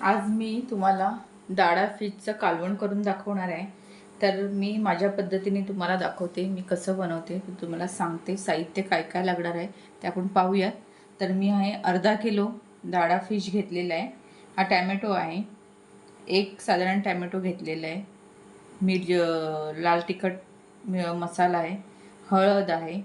आज मी तुम्हाला डाळा फिशचं कालवण करून दाखवणार आहे. तर मी माझ्या पद्धतीने तुम्हाला दाखवते मी कसं बनवते तुम्हाला सांगते साहित्य काय काय लागणार आहे ते आपण पाहूयात. तर मी आहे अर्धा किलो डाळा फिश घेतलेला आहे. हा टॅमॅटो आहे. एक साधारण टॅमॅटो घेतलेला आहे. मिर लाल तिखट मसाला आहे. हळद आहे.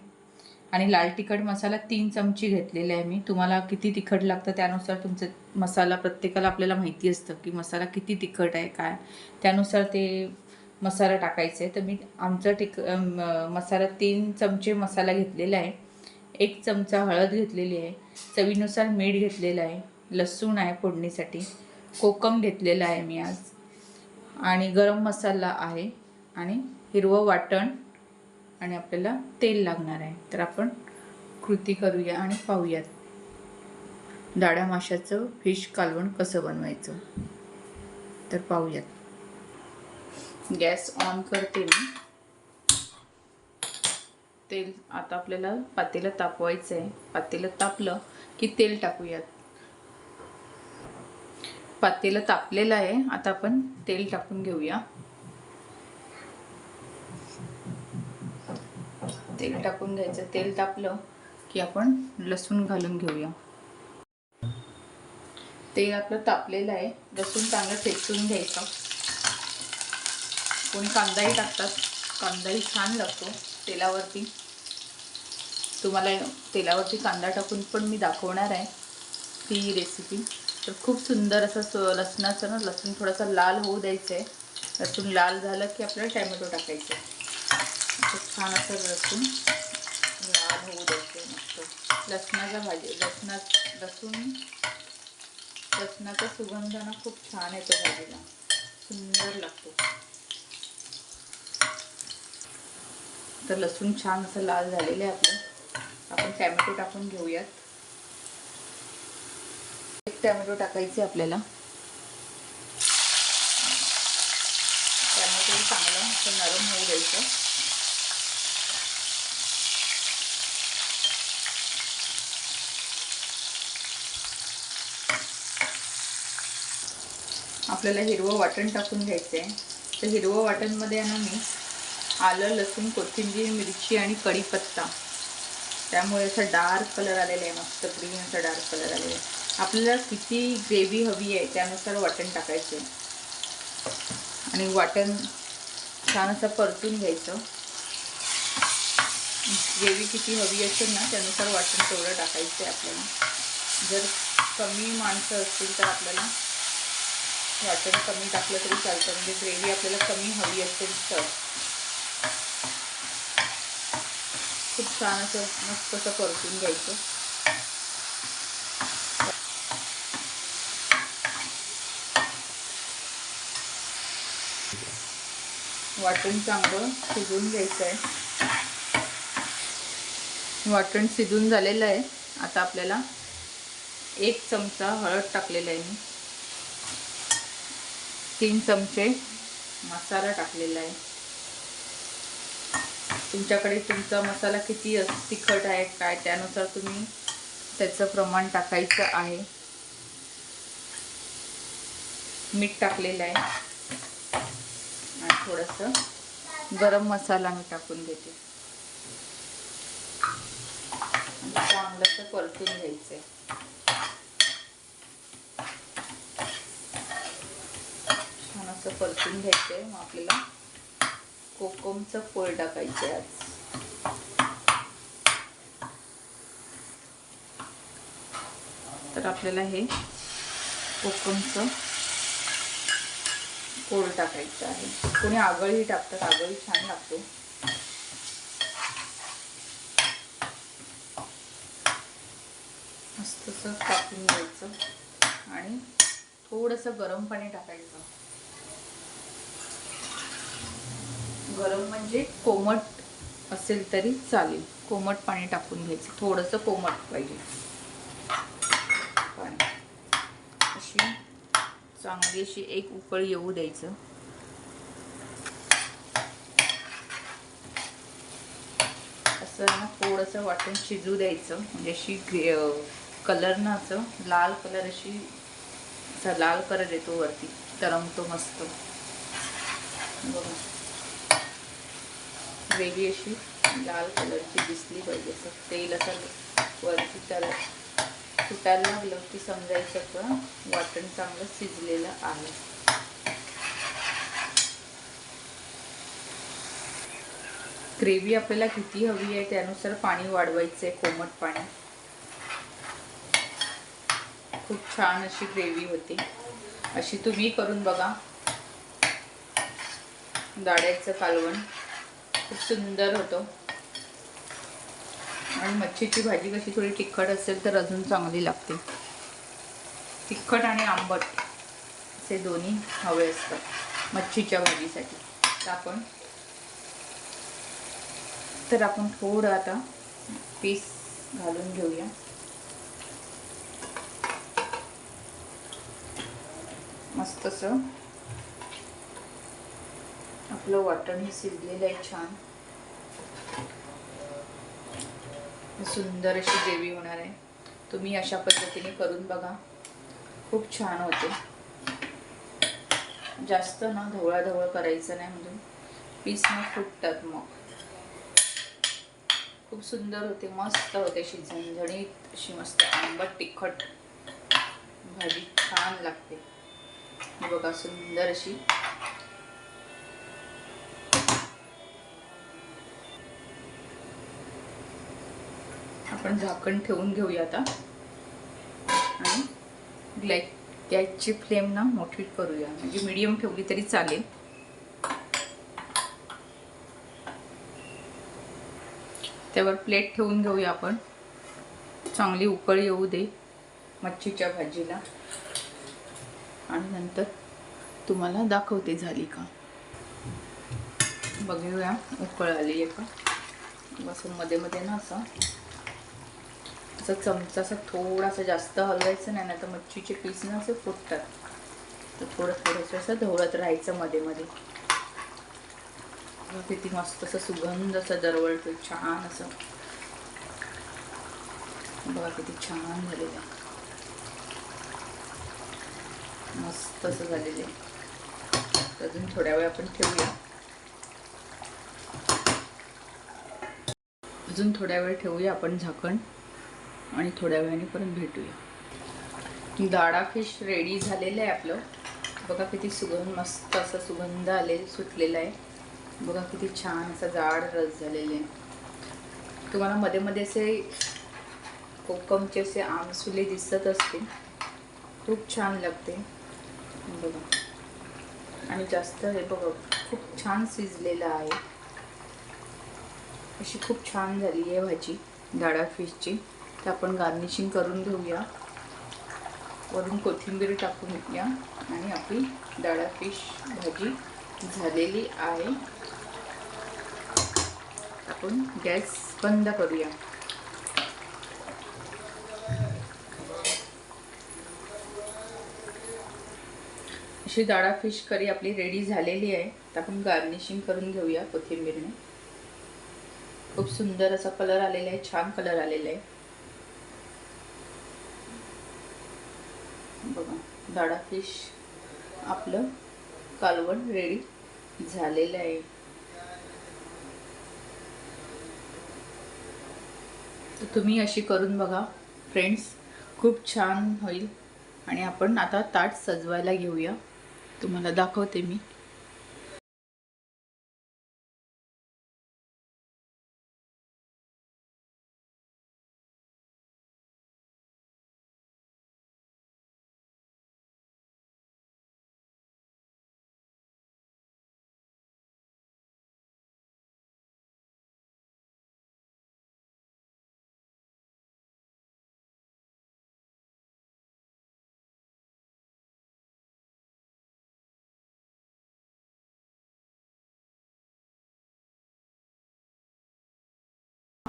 आणि लाल तिखट मसाला तीन चमची घेतलेला आहे मी. तुम्हाला किती तिखट लागतं त्यानुसार तुमचं मसाला प्रत्येकाला आपल्याला माहिती असतं की मसाला किती तिखट आहे काय. त्यानुसार ते मसाला टाकायचा आहे. तर मी आमचा टिक मसाला तीन चमचे मसाला घेतलेला आहे. एक चमचा हळद घेतलेली आहे. चवीनुसार मीठ घेतलेलं आहे. लसूण आहे फोडणीसाठी. कोकम घेतलेला आहे मी आज. आणि गरम मसाला आहे. आणि हिरवं वाटण आणि आपल्याला तेल लागणार आहे. तर आपण कृती करूया आणि पाहूयात. डाळ्या माशाचं फिश कालवण कसं बनवायचं? तर पाहूयात. गॅस ऑन करते मी. तेल आता आपल्याला पातेलं तापवायचं आहे पातेलं तापलं की तेल टाकूयात. पातेलं तापलेलं आहे. आता आपण तेल टाकून घेऊया. तेल टाकून घ्यायचं तेल तापलं की आपण लसूण घालून घेऊया. तेल आपलं तापलेलं आहे. लसूण चांगलं ठेचून घ्यायचं. कोणी कांदाही टाकतात. कांदाही छान लागतो तेलावरती. तुम्हाला तेलावरती कांदा टाकून पण मी दाखवणार आहे ती रेसिपी तर खूप सुंदर असं लसणाचं ना लसूण थोडासा लाल होऊ द्यायचं आहे लसूण लाल झालं की आपल्याला टॅमॅटो टाकायचं. आहे छान असं लसूण. लाल होऊ द्यायचं मस्त. लसणाचा भाजी लसणा लसूण लसणाचा सुगंध ना खूप छान येतो भाजीला. सुंदर लागतो. तर लसूण छान असं लाल झालेलं आहे आपलं. आपण टॅमॅटो टाकून घेऊयात. एक टॅमॅटो टाकायचे आपल्याला. टॅमॅटो चांगलं असं नरम होऊ द्यायचं. आपल्याला हिरवं वाटण टाकून घ्यायचं आहे तर हिरवं वाटणमध्ये आहे ना मी आलं लसूण कोथिंबीर मिरची आणि कढीपत्ता. त्यामुळे असं डार्क कलर आलेला आहे मस्त ग्रीन असा डार्क कलर आलेला आहे. आपल्याला किती ग्रेव्ही हवी आहे त्यानुसार वाटण टाकायचं आणि वाटण छान असं परतून घ्यायचं. ग्रेव्ही किती हवी असेल ना त्यानुसार वाटण तेवढं टाकायचं आहे आपल्याला. जर कमी माणसं असतील तर आपल्याला वाटण कमी टाकलं तरी चालतं म्हणजे ग्रेव्ही आपल्याला कमी हवी असेल तर खूप छान असं मस्त असं परतून घ्यायचं. वाटण चांगलं शिजून घ्यायचं आहे वाटण शिजून झालेलं आहे. आता आपल्याला एक चमचा हळद टाकलेला आहे मी. तीन चमचे मसाला टाकलेला आहे. तुमच्याकडे तुमचा मसाला किती तिखट आहे काय त्यानुसार तुम्ही त्याचं प्रमाण टाकायचं आहे. मीठ टाकलेलं आहे. आणि थोडंसं गरम मसाला मी टाकून देते. आणि चांगलं परतून घ्यायचं आहे छान असं परतून घ्यायचं आहे मग आपल्याला कोकमचं फळ टाकायचं आहे आज. तर आपल्याला हे कोकमचं पोळ टाकायचं आहे. कोणी आगळही टाकतात आगळी छान लागतो. मस्त कापून टाकून घ्यायचं आणि थोडंसं गरम पाणी टाकायचं. गरम म्हणजे कोमट असेल तरी चालेल. कोमट पाणी टाकून घ्यायचं. थोडंसं कोमट पाहिजे. पाणी. अशी चांगली अशी एक उकळ येऊ द्यायचं. असं ना थोडंसं वाटण शिजू द्यायचं. म्हणजे अशी कलर ना असं लाल कलर अशी लाल कलर येतो वरती. तरंगतो मस्त. बरोबर ग्रेव्ही अशी लाल कलरची दिसली पाहिजे. असं तेल असं वरती तर फुटायला लागलं की समजायचं का वाटण चांगलं शिजलेलं आहे. ग्रेव्ही आपल्याला किती हवी आहे त्यानुसार पाणी वाढवायचं आहे कोमट पाणी. खूप छान अशी ग्रेव्ही होती. अशी तुम्ही करून बघा. दाड्याचं कालवण. खूप सुंदर होतो. आणि मच्छीची भाजी कशी थोडी तिखट असेल तर अजून चांगली लागते. तिखट आणि आंबट असे दोन्ही हवे असतात मच्छीच्या भाजीसाठी. तर आपण तर आपण थोडं आता पीस घालून घेऊया. मस्त असं आपलं वाटण हे शिजलेलं आहे छान. सुंदर अशी ग्रेव्ही होणार आहे. तुम्ही अशा पद्धतीने करून बघा. खूप छान होते. जास्त ना धवळाधवळ करायचं नाही म्हणून. पीस मग फुटतात मग खूप सुंदर होते. मस्त होते अशी झणझणीत अशी मस्त आंबट तिखट. भाजी छान लागते. बघा सुंदर अशी. आपण झाकण ठेवून घेऊया आता. आणि ग्लॅ गॅसची फ्लेम ना मोठी करूया. म्हणजे मीडियम ठेवली तरी चालेल. त्यावर प्लेट ठेवून घेऊया आपण. चांगली उकळ येऊ दे मच्छीच्या भाजीला. आणि नंतर तुम्हाला दाखवते झाली का. बघूया उकळ आली आहे का. बसून मध्ये मध्ये ना असं. असं चमचा असं थोडासा जास्त हलवायचं नाही ना तर मच्छीचे पीस ना असे फुटतात. तर थोडं थोडंसं असं ढवळत राहायचं मध्ये मध्ये. किती मस्त असं सुगंध असं दरवळतो छान असं. बघा किती छान झालेलं आहे. मस्त असं झालेलं आहे. अजून थोड्या वेळ आपण ठेवूया. अजून थोड्या वेळ ठेवूया आपण झाकण. आणि थोड्या वेळाने परत भेटूया. दाडा फिश रेडी झालेलं आहे आपलं. बघा किती सुगंध मस्त असा सुगंध आले सुटलेला आहे. बघा किती छान असा जाड रस झालेला आहे. तुम्हाला मध्ये मध्ये असे कोकमचे असे आमसुले दिसत असते खूप छान लागते. बघा. आणि जास्त हे बघा खूप छान शिजलेलं आहे. अशी खूप छान झाली आहे भाजी दाडा फिशची तर आपण गार्निशिंग करून घेऊया. वरून कोथिंबीर टाकून घेऊया. आणि आपली डाळा फिश भाजी झालेली आहे. आपण गॅस बंद करूया. अशी डाळा फिश करी आपली रेडी झालेली आहे. तर आपण गार्निशिंग करून घेऊया कोथिंबीरने. खूप सुंदर असा कलर आलेला आहे. छान कलर आलेला आहे बघा दाडा फिश आपलं कालवण रेडी झालेलं आहे. तर तुम्ही अशी करून बघा फ्रेंड्स खूप छान होईल. आणि आपण आता ताट सजवायला घेऊया. तुम्हाला दाखवते मी.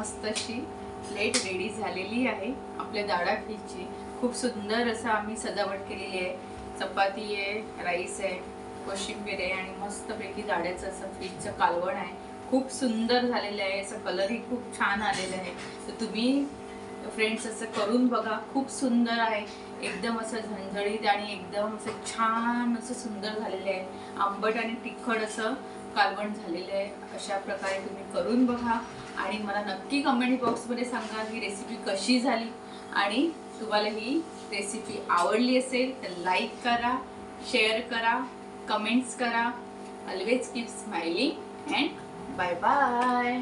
मस्त अशी प्लेट रेडी झालेली आहे. आपल्या दाडा फिशची खूप सुंदर असं आम्ही सजावट केलेली आहे. चपाती आहे राईस आहे कोशिंबीर आहे आणि मस्तपैकी दाड्याचं असं फ्रीजचं कालवण आहे. खूप सुंदर झालेलं आहे. असं कलरही खूप छान आलेलं आहे. तर तुम्ही फ्रेंड्स असं करून बघा. खूप सुंदर आहे. एकदम असं झणझणीत आणि एकदम असं छान असं सुंदर झालेलं आहे. आंबट आणि तिखट असं कालवण झालेलं आहे. अशा प्रकारे तुम्ही करून बघा. आणि मला नक्की कमेंट बॉक्समध्ये सांगा ही रेसिपी कशी झाली. आणि तुम्हाला ही रेसिपी आवडली असेल तर लाईक करा शेअर करा कमेंट्स करा. Always keep smiling and bye bye